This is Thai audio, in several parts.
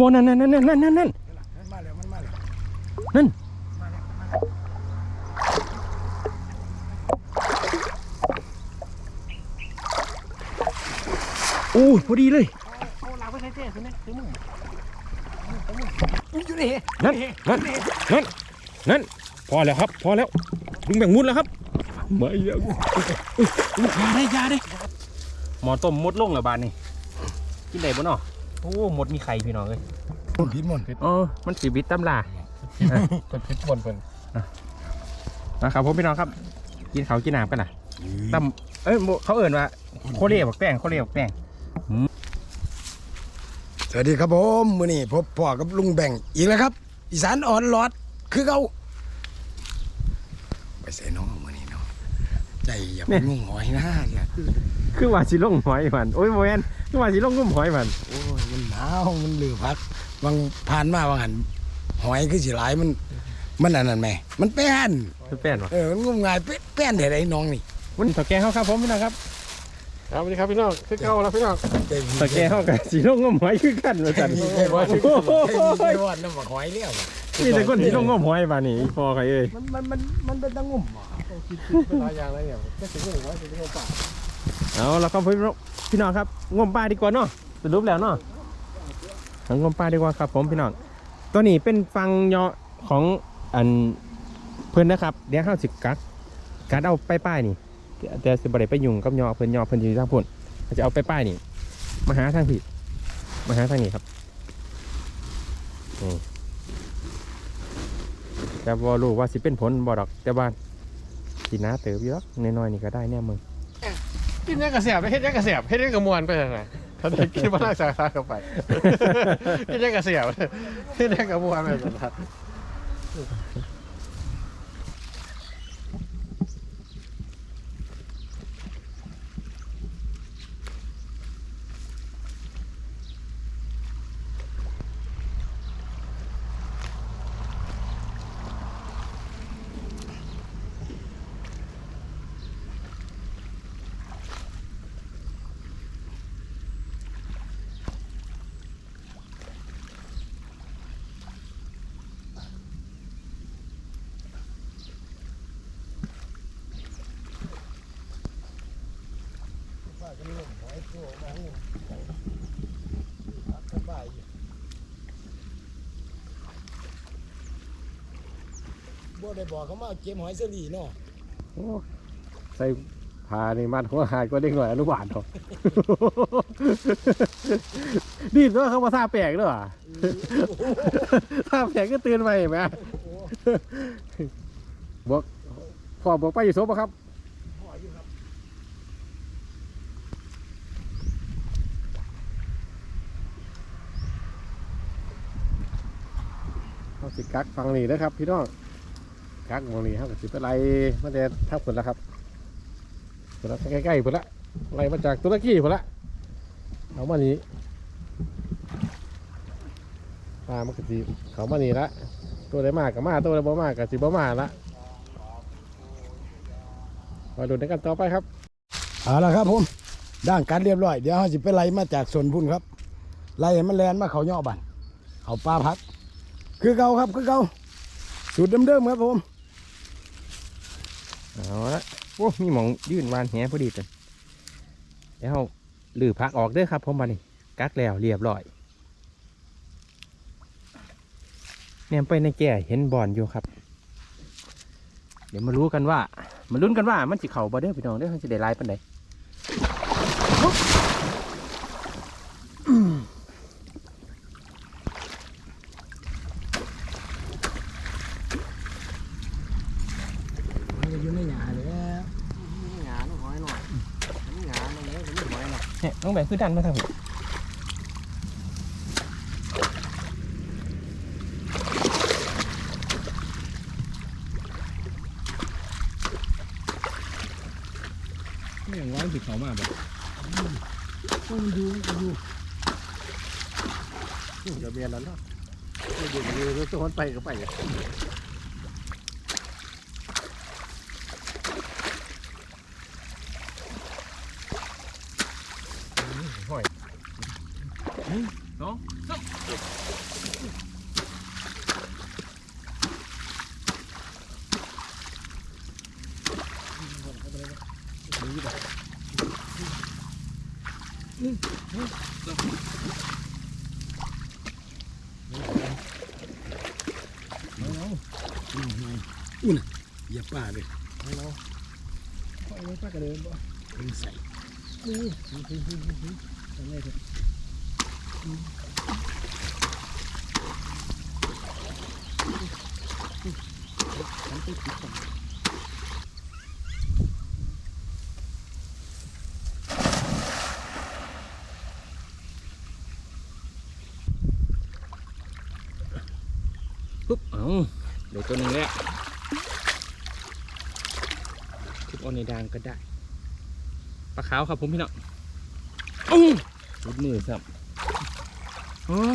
บนั่นนั่นนั่นนั่นนั่นนั่นมันมาแล้วมันมาแล้วนั่นมาแล้วมาแล้วโอ้ยพอดีเลยเอาลาไปใส่เจ๊สิเนี่ยซื้อมึงอยู่นี่นั่นนั่นนั่นนั่นพอแล้วครับ พอแล้วลุงแบ่งมุดแล้วครับไม่แล้วยาได้ยาได้หมอต้มมดลงเหรอบานนี่กินได้บ่เนาะ โอ้มดมีไข่พี่น้องเลยมันผิดหมดเออมันสีบิดตำลาเป็นผิดหมดเป็นนะครับผมพี่น้องครับ กินเขาวกินน้ำกันนะตำเอ้ยบ่เขาเอิ่นว่าโคเรียบักแป้งโคเรียบักแป้งสวัสดีครับผมมื้อนี้พบพ่อกับลุงแบ่งอีกแล้วครับ อีสานอ่อนหลอดคือเขาไปใส่น้องมื้อนี้เนาะใจอย่าไปงุ่งหอยนะเนี่ยคือว่าสิลงหอยมันโอ้ยโมแอนคือว่าสิลงงุ่มหอยมันโอ้ย มันหนาวมันลือพักบางผ่านมาบางหันหอยคือสิหลายมัน มันอันนั้นแหม่มันแป้นคือแป้นวะเออมันงุ่มง่ายแป้นแป้นแต่ไอ้น้องนี่มันตะแกรงเขาครับผมพี่น้องครับครับสวัสดีครับพี่น้องคือเก่าแล้วพี่น้องใจดีตะแกรงเขากับสิลงงุ่มหอยคือกันว่าจันใจดีใจว่าใจดีโอ้โหใจดีใจว่าน้ำบักหอยเลี้ยวนี่แต่คนสิลงงุ่มหอยมานี่พอใครเอ้ยมันมันมันมันเป็นตะงุ่มอะคิดคิดเป็นหลายอย่างเลยเนี่ยก็ถึงเรื่องว่าจะเป็นป่าเอาแล้วครับพี่น้องพี่น้องครับงมปลาดีกว่าเนาะสรุปแล้วเนาะ เอางมปลาดีกว่าครับ ผมพี่น้อง ตัวนี้เป็นฟังเยอของอันเพิ่อนนะครับ เดี๋ยวเข้าสิบกัดกัดเอาไปป้ายนี่แต่สิบริไปยุ่งกับเยอเพิ่อนเยอเพิ่อนอยู่ทางพุ่นเขาจะเอาไปป้ายนี่มาหาทางผิดมาหาทางนี้ครับแต่บ่รู้ว่าสิเป็นผลบ่ดอก แต่ว่าสินาเติบอยู่หรอกน้อยๆนี่ก็ได้แน่มึงกินยังกระเสียบเฮ็ดยังกระเสียบเฮ็ดยังกระมวลไปทางไหน ท่าได้กินมาลากสาขาเข้าไปที่เรียกระเสียบเฮ็ดยังกระมวลไปทาง บ่ได้บอกเขามาเก็บหอยเสลีเนาะโอ้ใส่ผ้านี่มัดหัวหายก็เด็กหน่อยอนุบาลเนาะดีด้วยเขามาท่าแปลกด้วยว่ะท่าแปลกก็เตือนไปเห็นไหมบอกพ่อบอกไปอยู่โซบะครับ พ่ออยู่ครับ เขาสิกักฟังนี่นะครับพี่น้องกักมองนี่ครับสิไปไล่มาแต่ทับผลแล้วครับผลละใกล้ๆผลละไล่มาจากตุรกีผลละเอามานี่ปลามันก็สิเขามานี่ละตัวใดมากกับมาตัวใดบ่มากกับสิบ่มาละมาดูในกันต่อไปครับเอาละครับผมด่างกันเรียบร้อยเดี๋ยวเราสิไปไล่มาจากส่วนพุ่นครับไล่มันแลนมาเขาย่อบันเขาปลาพัก คือเก่าครับคือเก่าสูตรเดิมๆครับผมเอาละโอ้มีหมองยื่นวานแหพอดีจังแล้วหลือพักออกเด้อครับผมมานี่กักแล้วเรียบร้อยเนี่ยไปในแก่เห็นบอลอยู่ครับ เดี๋ยวมารู้กันว่ามาลุ้นกันว่ามันสิเข่าบ่เด้อพี่น้องเด้อมันจะได้ลายปันใดมันอยู่ในหยาเลย หงาหอยหน่อยหงาตรงนี้ก็มีหอยหน่อย เนี่ยน้องแบงคือดันมาทางนี้นี่อย่างว่าสิเขามาแบบมันอยู่มันอยู่เดี๋ยวเมียนั้นเนาะอยู่อยู่ตัวคนไปก็ไปน้อง อุ่นอย่าป่าเลยไม่เอาป่าไม่ป่ากระเดินบ่เป็นใส่อู้หูหูหูหูทำไงเถอะฉันไปติดต่อ ก็ได้ปลาขาวครับผมพี่น้องอู้รุดมือสับโอ้ย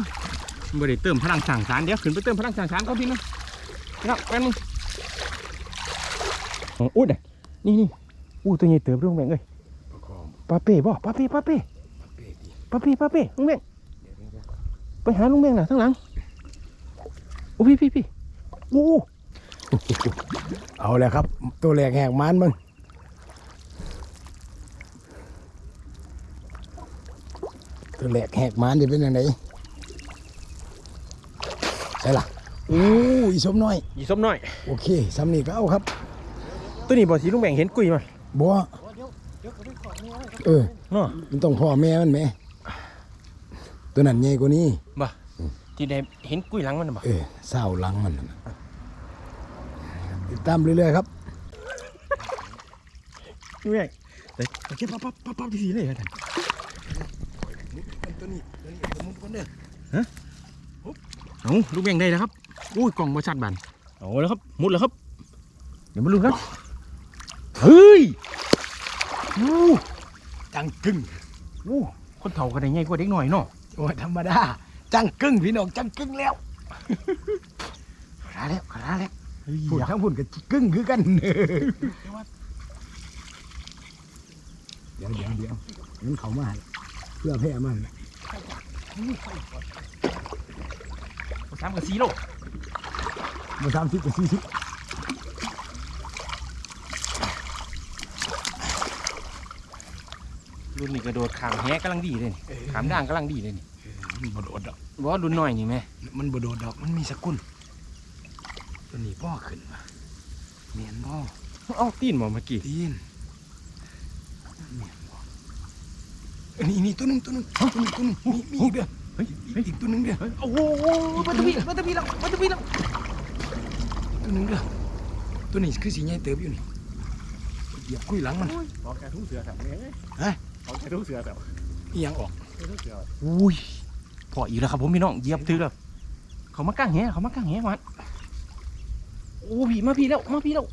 บ่ได้เติมพลังสั่งสารเดี๋ยวขึ้นไปเติมพลังสั่งสารก่อนพี่น้องพี่น้องแป๊บนึงอ๋ออุ้ยน่ะนี่นี่อู้ตัวใหญ่เติบเรื่องแบงเอ้ยประคองปลาเป้บ่ปลาเป้ปลาเป้เป๊ะดีปลาเป้ปลาเป้ลุงแบงเดี๋ยวเดี๋ยวเดี๋ยวไปหาลุงแบงน่ะทั้างหลังโอ้พี่พี่พี่โอ้เอาแล้วครับ ตัวแรกแหกมันมึง ตัวแรกแหกมันจะเป็นยังไงใช่ล่ะโอ้อีสมน้อยยีสมน้อย โอเคสำนีก็เอาครับตัวนี้บ่สีลุงแบงเห็นกุยมาบัวเดี๋ยวเดี๋ยวก็ไปขอนี่ไว้เออ เนาะมันต้องพ่อแม่มันไหมตัวนั้นใหญ่กว่านี้ บ่ที่ได้เห็นกุยหลังมันน่ะบ่เออเศร้าหลังมันน่ะติดตามเรื่อยๆครับ ลุงแบงแต่แต่แค่ปั๊บปั๊บปั๊บปั๊บที่สีเลยท่าน ตัวนี้ตัวนี้ตัวมุดคนเด้อเอาลุงแบงได้แล้วครับอุ้ยกล่องบ่ชัดบันเอาแล้วครับมุดแล้วครับ เดี๋ยวมาลุ้นกันเฮ้ยอู้จังกึ่งอู้คนเฒ่าก็ได้ใหญ่กว่าเด็กหน่อยเนาะโอ้ยธรรมดาจังกึ่งพี่น้องจังกึ่งแล้วขาแล้วขาแล้วฝุ่นทั้งฝุ่นกับกึ่งคือกันเดี๋ยวเดี๋ยวเดี๋ยวมันเขามาเพื่อแพ้มัน สามกับสี่โลมาสามสิบกับสี่สิบรุ่นนี้กระโดดขามแหกำลังดีเลยนี่ขามด่างกำลังดีเลยนี่มันบโดดดอกบ่รุ่นน้อยนี่แม่มันบโดดดอกมันมีสกุลตัวนี้พ่อขึ้นมาเมียนพ่อเอ้าตีนบ่เมื่อกี้ตีนเมียนพ่ออั นนี้นี่ตัวหนึงตัวหนึงตัวหนึงตัวหนึงมีมีอีกเด้อเฮ้ยอีกอีกตัวหนึงเด้อโอ้โหมันจะมีมันจะมีแล้วมันจะมีแล้วตัวหนึงเด้อตัวนี้คือสีใหญ่เติบอยู่นี่เหยียบคุยหลังมันขอแกทุ่งเสือแถวนี้ฮะขอแกทุ่งเสือแถวอีหยังออกทุ่งเสืออุ้ยพออีกแล้วครับผมพี่น้องเหยียบถือแล้วเขามากางแหเขามากางแหมันโอ้พี่มาพี่แล้วมาพี่แล้ว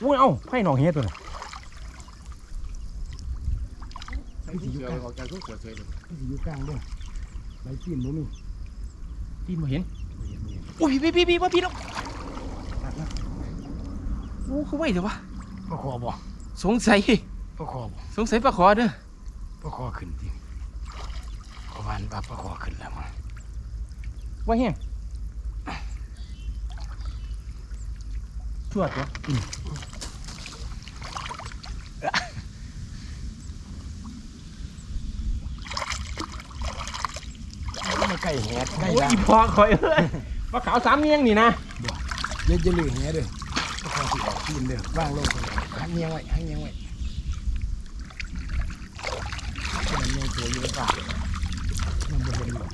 โอ้ยเอ้าไพ่หนองแหตัวน่ะ ทุ่งเสือขอแกทุ่งเสือเฉยเลยมันสิอยู่กลางเด้อใบตีนบ่มีตีนมาเห็นโอ้ยพี่พี่พี่มาพี่แล้วโอ้เขาไหวเดี๋ยววะปลาคอบ่สงสัยปลาคอบ่สงสัยปลาขอเด้อปลาคอขึ้นจริงขอวานปลาปลาคอขึ้นแล้วมาว่าแห้งชวดวะ มาใกล้แหดใกล้โอ้ยละอีพอคอยเอ้ยปลาขาวสามเนียงนี่นะเดี๋ยวจะลือแหเด้อปลาคอสิออกตีนเด้อวางลงก่อนหันเงียงไว้หันเงียงไว้มันยังตัวอยู่ป่ะมันบ่เห็นหรอก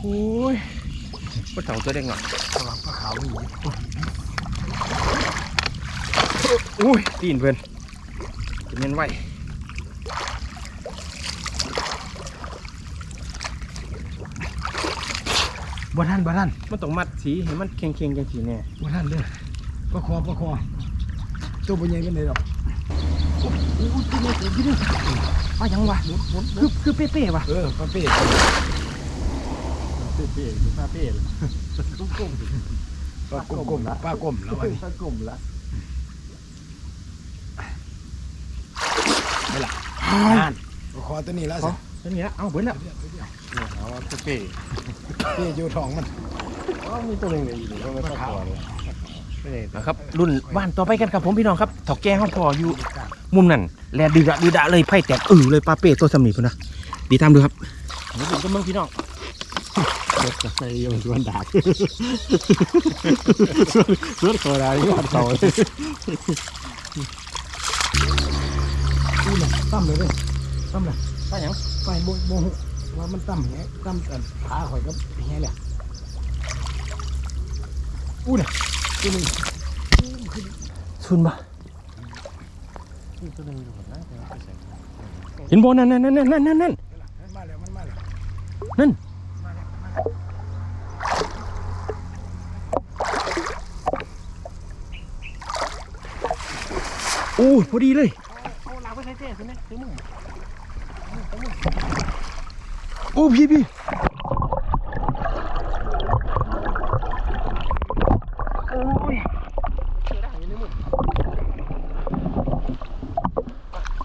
โอ้ยปลาเต่าตัวเด็กหน่อยระวังปลาขาวมี อยู่อุ้ยตีนเพื่อนจะเน้นไว้บ่ทันบ่ทันมันต้องมัดสีให้มันเค็งๆจังสีแน่บ่ทันเด้อปลาคอปลาคอตัวบ่ใหญ่ปานใดดอกอุ้ยตีนเลยตีนเลยว่ายังวะคือคือเป๊ะๆวะเออปลาเป้เป้เป้ดูผ้าเป้เลยตุ้งกุ้งปลากลมๆปลากลมแล้วอันนี้ผ้ากลุ่มละ นั่นปลาคอตัวนี้แล้วสิตัวนี้ละเอาเบิ้ลละเอาเป้เป้อยู่ท้องมันอ๋อมีตัวหนึ่งอยู่ก็ไม่ต้องขอเลยไม่ได้นะครับ รุ่นบ้านต่อไปกันครับผมพี่น้องครับถอกแกห้องพออยู่ มุมนั่นแลดืดะดืดะเลยไพ่แตกเออเลยปลาเป้ตัวสมีพุ่นนะดีตามดูครับเดี๋ยวผมก็มึงพี่น้องใส่ยังชวนดักชวนตัวได้ยอดเขาเลย อู้น่ะตั้มเลยเด้อตั้มเลยไปหยังไปโบโบหูว่ามันตั้มแฮะตั้มกันขาข่อยก็แฮะแหละอู้น่ะตัวนึงชุนบ่เห็นบ่นั่นนั่นนั่นนั่นนั่นนั่นมันมาแล้วมันมาแล้วนั่นมาแล้วมาแล้วโอ้ยพอดีเลย เอาลาไปใช้เจ๊ใช่ไหมซื้อมึงโอ้พี่พี่เจอได้ยังไม่มึง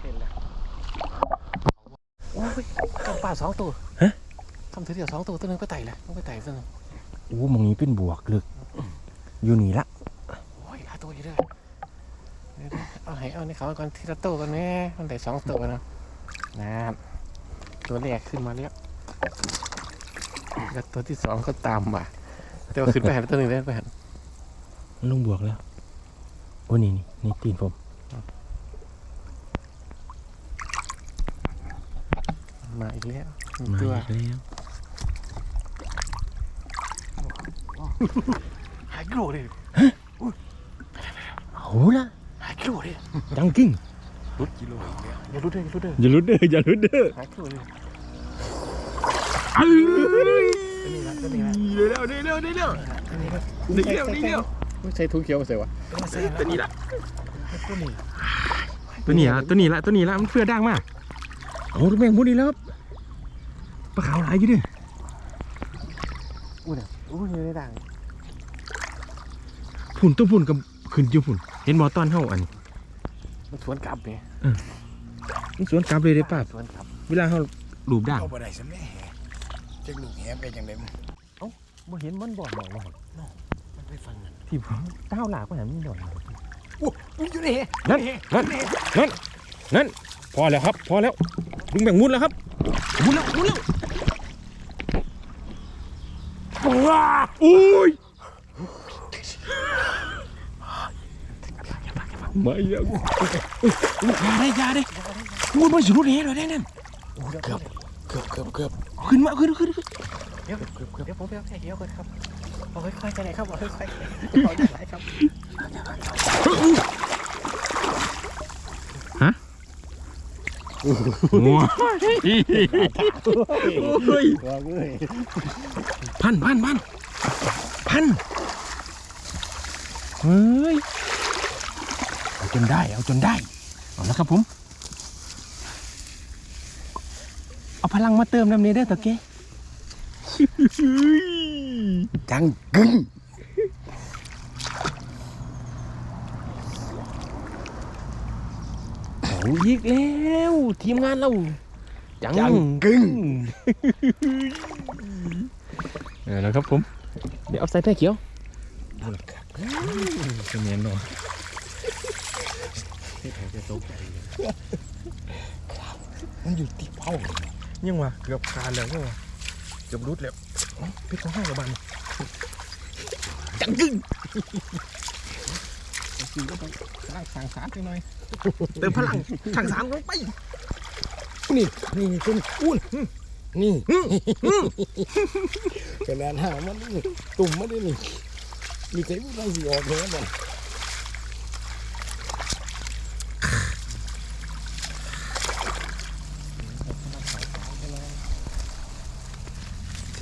เห็นแล้วโอ้ยกำป่าสองตัวทำเถื่อสองตัวตัวนึงไปไต่เลยต้องไปไต่ตัวนึงโอ้หมองนี้เป็นบวกลึก อยู่นี่ละ โอ้ยหลายตัวอยู่ด้วยเดี๋ยวๆเอา ให้เอาในเขาก่อนทีละตัวก่อนแม่มันได้สองตัวนะนะตัวแรกขึ้นมาแล้วแล้วตัวที่สองก็ตามมาแต่ว่าขึ้นไปหันตัวหนึ่งได้ไปหันมันลงบวกแล้วโอ้นี่นี่นี่ตีนผมมาอีกแล้วหนึ่งมาตัวอีกแล้วหายกิโลเลยเอาละหาย กิโลเลยจังกิ้งรุดกิโลอีกแล้วอย่ารุดเลยอย่ารุดเลยอย่าลุ้นเด้ออย่าลุ้นเด้อหายกิโลเลยเอ้ยตัวนี้ละตัวนี้ละเร็วเร็วเร็วเร็วเร็วตัวนี้ละนี่เร็วนี่เร็วไม่ใช่ทุกเขียวใส่วะตัวนี้ละตัวนี้ตัวนี้ละตัวนี้ละตัวนี้ละมันเพื่อด่างมากโอ้ลูกแมงมุดนี่แล้วครับปลาขาวหลายอยู่ดิอู้เนี่ยอู้อยู่ในด่างพุ่นตัวพุ่นกับขึ้นอยู่พุ่น เห็นบอตอนเฮาอันนี้มันสวนกลับเนี่ยมันสวนกลับเลยได้ป่ะสวนกลับ เวลาเฮาลูบด่างเอาไปได้สำแน่แหจักลูกแหไปจังได๋บ่เห็นมันบ่อนบ่อนบ่อนมันไปฟังนั่นที่ผมก้าวหลากว่าหันมันบ่อนอู้มันอยู่นี่นั่นนั่นนั่นนั่นพอแล้วครับ พอแล้วลุงแบ่งมุดแล้วครับมุดแล้วมุดแล้วว้าอุ้ย ไม่ยังยาได้ยาได้มุดมันสุดเห็นเลยนั่นเกือบเกือบเกือบเกือบขึ้นมาขึ้นขึ้นขึ้นเดี๋ยวเดี๋ยวผมไปเอาแค่เดียวก่อนครับเอาค่อยๆกันเลยครับเอาค่อยๆเอาหลายครับงัวโอ้ยว่าเอ้ยพันพันพันพันเฮ้ย จนได้เอาจนได้ เอาแล้วครับผม เอาพลังมาเติมน้ำนี้ได้อตะเก้จังกึ้งเอาอีกแล้วทีมงานเราจังจังกึ้งเออแล้วครับผม เดี๋ยวเอาใส่แป้เขียวจะเมียน เนาะตกใจมันอยู่ติดเผายังวะเกือบขาดแล้วยังวะเกือบรุดแล้วพิษของห้ากับบันจังกึ้งกินก็ไปร่างสางสารไปหน่อยเติมพลังทางสามลงไป นี่นี่เป็นอู้นนี่กระดานหามันนี่ตุ่มมันนี่นี่มีใจมันไรสิออกเลยมั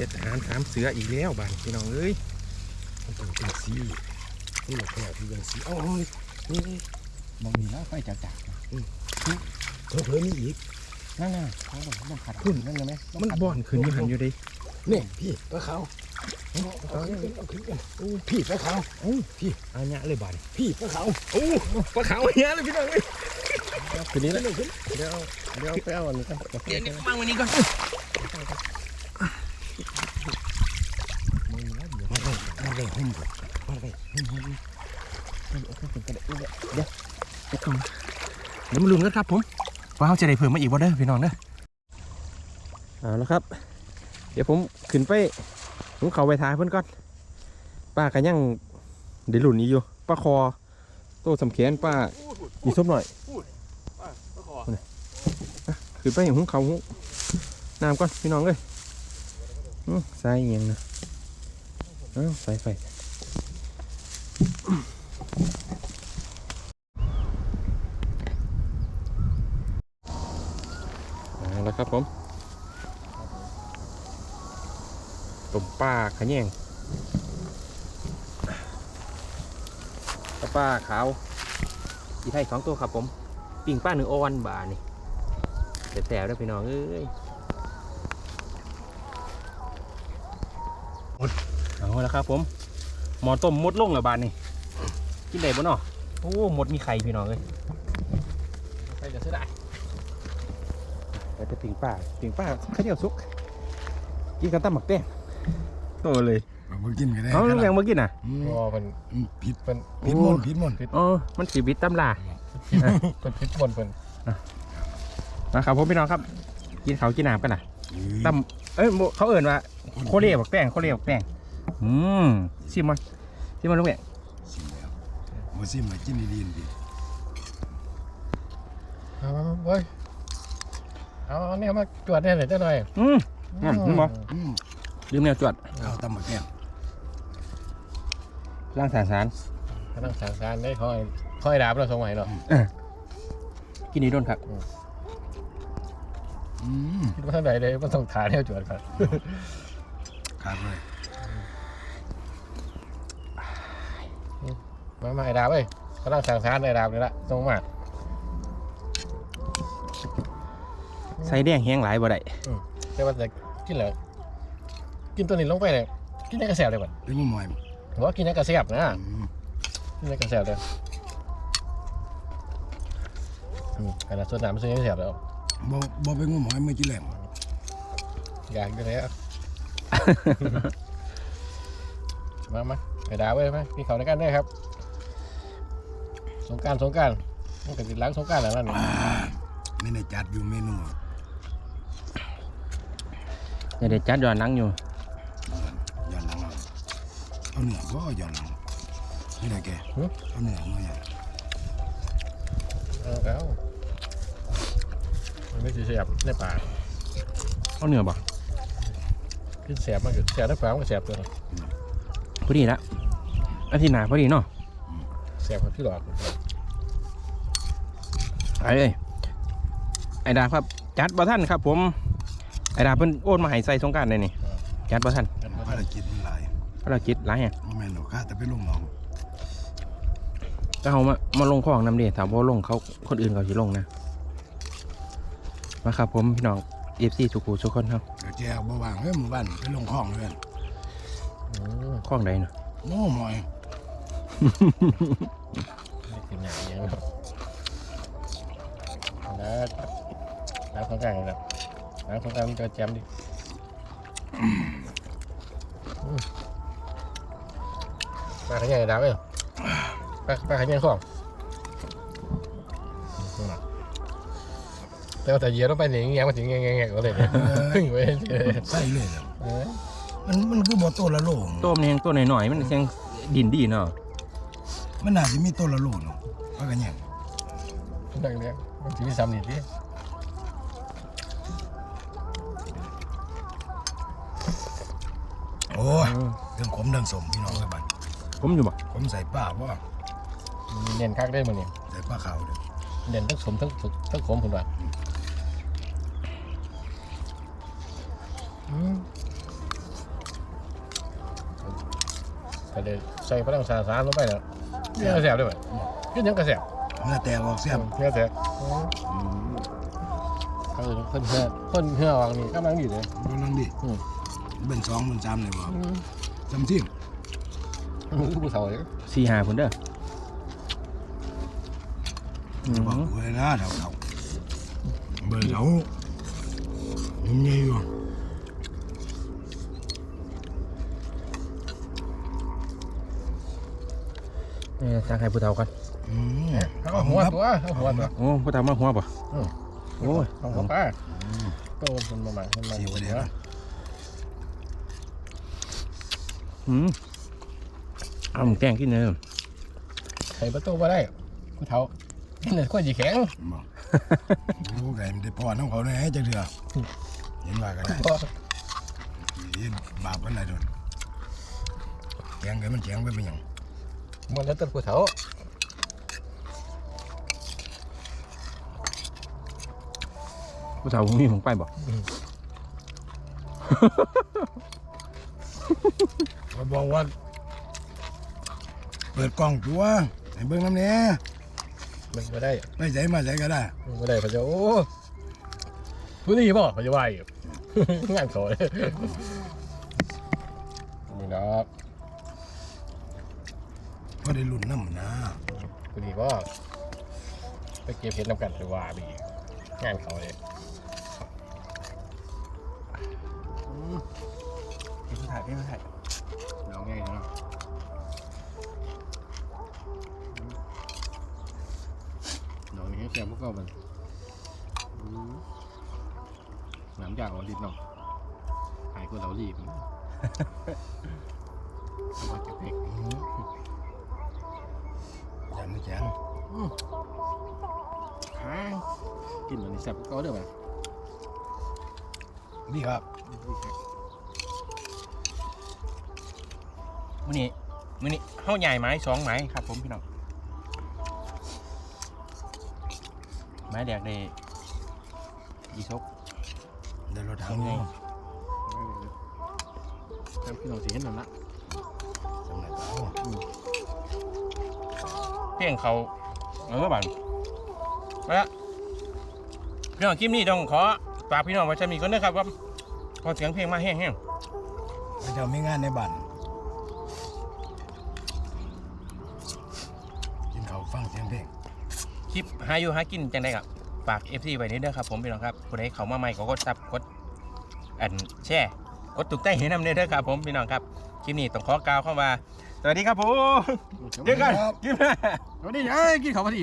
เสร็จอาหารสามเสืออีกแล้วบานพี่น้องเอ้ยมันต้องเป็นสีนี่แหละแค่ที่เป็นสีเอ้าเอานี่นี่นี่มองนี่แล้วไฟจัดจัดเพิ่มเพิ่มนี่อีกนั่นน่ะเขาบอกมันขัดพุ่นนั่นเลยไหมมันบ่อนขึ้นอยี่หันอยู่เดินี่พี่ปลาขาวเอาเอาขึ้นเอาขึ้นกันโอ้พี่ปลาขาวโอ้พี่อันเนี้ยเลยบานพี่ปลาขาวโอ้ปลาขาวเนี้ยเลยพี่น้องเอ้ยคืนนี้ขึ้แล้นวเลยขึ้นเดี๋ยวเดี๋ยวไปเอาอันนี้กันเดี๋ยวนี้วางไว้นี่ก่อน มาเลยมาเลยหุ่มมาเลยหุ่มหุ่ม เดี๋ยวเอาขึ้นกันได้เดี๋ยวเดี๋ยวเอากล่องเดี๋ยวมาลุ้นกันครับผมว่าเขาจะได้เพิ่มมาอีกบ่เด้อพี่น้องเด้อเอาละครับ เดี๋ยวผมขึ้นไปผมเขาไปท้ายเพิ่อนก่อนป้ากันยังเดี๋ยวหลุนอีกอยู่ป้าคอโตสำเขียนป้าอีกซบหน่อยขึ้นไปอย่างหุ้งเขาหุงน้ำก่อนพี่น้องเลยใส่เอียงนะเอ้าใส่ไฟ เอาละครับผมต้มปลาขะแยงปลาขาวอีไทยสองตัวครับผม ปิ่งป้าหนึ่งโอนบาทนี่แต่แต่ด้วยพี่น้องเอ้ยเอาละครับผม หมอต้มมดลงแล้วบาทนี่ กินได้บ่เนาะโอ้หมดมีไข่พี่น้องเอ้ยใครจะซื้อได้แต่จะปิ่งป้าปิ่งป้าข้าวเหนียวสุก กินกันตั้มหมักแต้งโตเลยเอาไปกินกันได้เอาแล้วยังมากินอะอืมพอมันอืมผิดเป็นผิดมนต์ผิดมนต์อ๋อมันสีบิดตำลาเป็นพิษบนเป็นนะครับผมพี่น้องครับ กินเขาวกินน้ำกันนะเอ้ยตำเอ้ยบ่เขาเอิ่นว่าโคเรียบักแป้งโคเรียบักแป้งอืมชิมมันชิมมันลูกเนี่ยสิแล้ว มาซิมากินดีๆดิเอาเว้ยเอาเนี่ยมาจวดเนี่ยหน่อยได้หน่อยอืมอืมลืมบ่อืมลืมแนวจวดข้าวตำบักแก้วร่างสารสารกำลังสั่งการได้คอยคอยดาบเราสมัยเนาะกินนี่โดนครับอืมคิดว่าเท่าไหร่เลยมันต้องทานให้จวดครับขาดเลย มามาไอ้ดาบเว้ยกำลังสั่งการไอ้ดาบนี่ละตรงมาใส่แดงแห้งหลายบ่ได้แต่ว่าจะกินเหรอกินตัวนี้ลงไปเลยกินได้กระแสเลยบ่เป็นงูหมอยผมว่ากินได้กระแสบนะอืมกินได้กระแสเลยอืมขนาดส่วนน้ำมันซื้อยังกระแสบแล้วบ่บ่เป็นงูหมอยเมื่อกี้แหลมอยากกินเลยอะมามาไปดาวไว้ไหมมีเขาในกันได้ครับ สงกรารสงกรารมันก็ติดล้างสงกรารแล้วนั่นนี่ไม่ได้จัดอยู่เมนูเดี๋ยวเดี๋ยวจัดย้อนหลังอยู่ย้อนหลังเอาเอาเนื้อก็ย้อนหลังนี่ได้แกเอาเนื้อมาอย่างเอาแล้วมันไม่ใช่เสียบในปากเอาเนื้อบ่กินเสียบมันก็เสียบในปากมันก็เสียบตัวนึงพอดีละอาทิตย์หน้าพอดีเนาะเสียบกับพี่หลอด ไอ้เอ้ยไอ้ดาบครับ จัดบ่ท่านครับ ผม ไอ้ดาบเพิ่นโอนมาให้ใส่สงกรารเลยนี่ จัดบ่ท่านภารกิจมันหลายภารกิจหลายแฮงบ่แม่นหรอกข้าแต่ไปลงหนองก็เอามามาลงของนำดิถามว่าลงเขาคนอื่นเขาสิลงนะมาครับผมพี่น้องเอฟซีทุกคู่ทุกคนครับเดี๋ยวแจวบ่ว่างเฮ้ยหมู่บ้านไปลงคลองเพื่อนอืมข้องใดเนาะงูหมอยไม่กินหนังเยอะครับแล้วล้างสงกรารกันครับล้างสงกรารมันจะแจมดิอืมปลาขยายดาวเอ้ยปลาปลาขยายของแต่ว่าแต่เยียต้องไปหนีเงี้ยมันถึงเงี้ยเงี้ยก็เลยเนี่ยพึ่งไว้เฉยใส่เลยเหรอเออมันมันคือบ่ตัวละโลต้มนี่ตัวหน่อยๆมันยังดินดีเนาะมันน่าจะมีตัวละโลเนาะว่ากันยัง นั่งเนี่ยมันถึงซ้ำนี่ดิโอ้ยเรื่องขมเรื่องสมพี่น้องเลยบัดผมอยู่บ่ผมใส่ป้าบ่มันเน้นคักได้มันเนี่ยใส่ป้าขาวเด้อเน้นทั้งสมทั้งสุกทั้งขมผมว่าอืมก็เลยใส่พลังสารสารลงไปแล้วยังกระแสบด้วยกินยังกระแสบ เนื้อแต่บอกเสียบเนื้อแสบเขาเลยคนเหื่อคนเหื่อวางนี่กำลังอยู่เลยบ่นั่งดิอืมเป็นสองเป็นสามเลยบ่จำที่มือผู้เฒ่าเลยสี่หาคนเด้ออืมบอกกูเลยนะเฒ่าๆเบิ่งเฒ่ายังไงอยู่เออสร้างให้ผู้เฒ่ากันอืม เอาหัวตัวเอาหัวตัวโอ้พ่อตามมาหัวป่ะอืมโอ้ยเอาหัวไปโตมันมาใหม่มันมาสีวันนี้นะอืมเอาหมูแกงกินเลยใส่ประตูมาได้กูเท้ากินเลยข้อยจีแข็งบอกโอ้ไก่มันได้พอน้องเขาเนี่ยให้จังเถื่อเห็นว่ากันได้เห็นบาปกันไหนโดนแข็งไก่มันแข็งไปเป็นหยังมันแล้วต้นกูเท้า ผู้สาวผมมีผมไปบ่เขาบอกว่า เปิดกล้องตัวให้เบิ่งน้ำเนี้ยมันไม่ได้ไม่ใส่มาใส่ก็ได้มันไม่ได้พระเจ้าโอ้ผู้ดีบ่พระเจ้าว่าอยู่งานเขาเลยนี่นะเพราะได้รุ่นน้ำนะผู้ดีบ่ไปเก็บเพชรน้ำกันพระเจ้าว่าบีงานเขาเลย ถ่ายพี่ถ่ายลองง่ายนะลองให้แซ่บพวกเรามันน้ำยางเราลิ้นเนาะหายกว่าเราลีบเอาจะเพ็กอย่างนี้แจ้งกินมันนี่แซ่บก็เด้อมันนี่ครับ มื้อนี้มื้อนี้เฮาใหญ่ไม้สองไม้ครับ ผมพี่น้องไม้แดกได้ยี่ชกได้รถถังทำไงทำพี่น้องสิเห็นนั่นละสำนักเขาเพียงเขาเออบันมาละพี่น้องคลิปนี้ต้องขอฝากพี่น้องไว้จะมีก่อนนะครับว่าพอเสียงเพลงมาแห้งพระเจ้ามีงานในบ้าน หาอยู่หากินจังได้ครับฝาก FC ไว้นิดเด้อครับผมพี่น้องครับผู้ใดเข้ามาใหม่ก็กดซับกดอันแช่กดตุกใต้เห็นนำเด้อครับผมพี่น้องครับคลิปนี้ต้องขอกล่าวเข้ามาสวัสดีครับผมเจอกันคลิปหน้าวันนี้ไอ้กินเขาวพอดี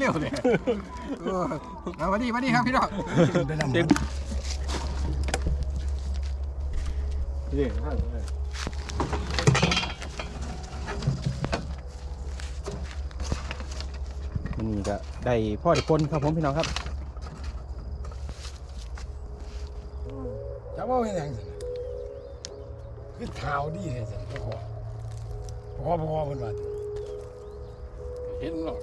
เร็วเลยเออเอาพอดีพอดีครับพี่น้องเด็กเดี๋ยว นี่ก็ได้พ่อได้คนครับผมพี่น้องครับจะว่าเป็นยังสิคือเท้าดีเลยสิพ่อพ่อพ่อพ่อเพิ่นว่าเห็นหรอก